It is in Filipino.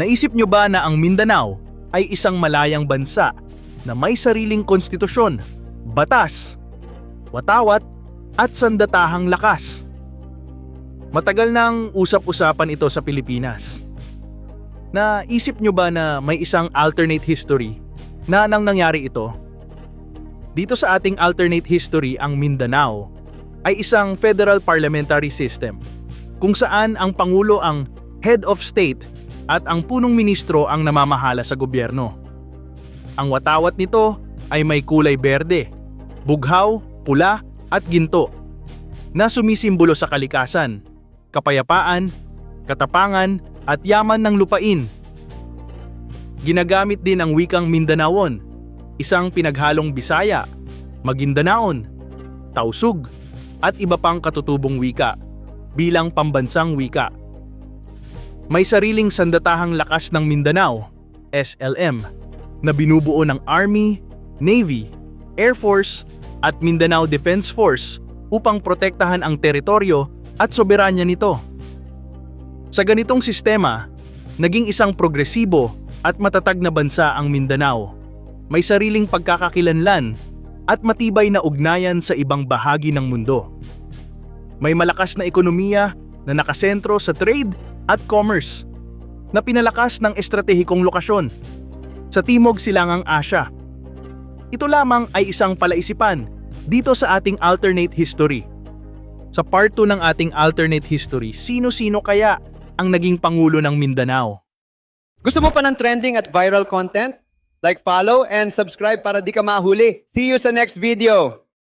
Naisip nyo ba na ang Mindanao ay isang malayang bansa na may sariling konstitusyon, batas, watawat at sandatahang lakas? Matagal nang usap-usapan ito sa Pilipinas. Naisip nyo ba na may isang alternate history na nang nangyari ito? Dito sa ating alternate history ang Mindanao ay isang federal parliamentary system kung saan ang Pangulo ang head of state at ang punong ministro ang namamahala sa gobyerno. Ang watawat nito ay may kulay berde, bughaw, pula at ginto na sumisimbolo sa kalikasan, kapayapaan, katapangan at yaman ng lupain. Ginagamit din ang wikang Mindanaon, isang pinaghalong Bisaya, Magindanaon, Tausug at iba pang katutubong wika bilang pambansang wika. May sariling sandatahang lakas ng Mindanao, SLM, na binubuo ng Army, Navy, Air Force at Mindanao Defense Force upang protektahan ang teritoryo at soberanya nito. Sa ganitong sistema, naging isang progresibo at matatag na bansa ang Mindanao. May sariling pagkakakilanlan at matibay na ugnayan sa ibang bahagi ng mundo. May malakas na ekonomiya na nakasentro sa trade at commerce na pinalakas ng estratehikong lokasyon sa Timog Silangang Asya. Ito lamang ay isang palaisipan dito sa ating alternate history. Sa part 2 ng ating alternate history, sino-sino kaya ang naging pangulo ng Mindanao? Gusto mo pa ng trending at viral content? Like, follow, and subscribe para di ka mahuli. See you sa next video!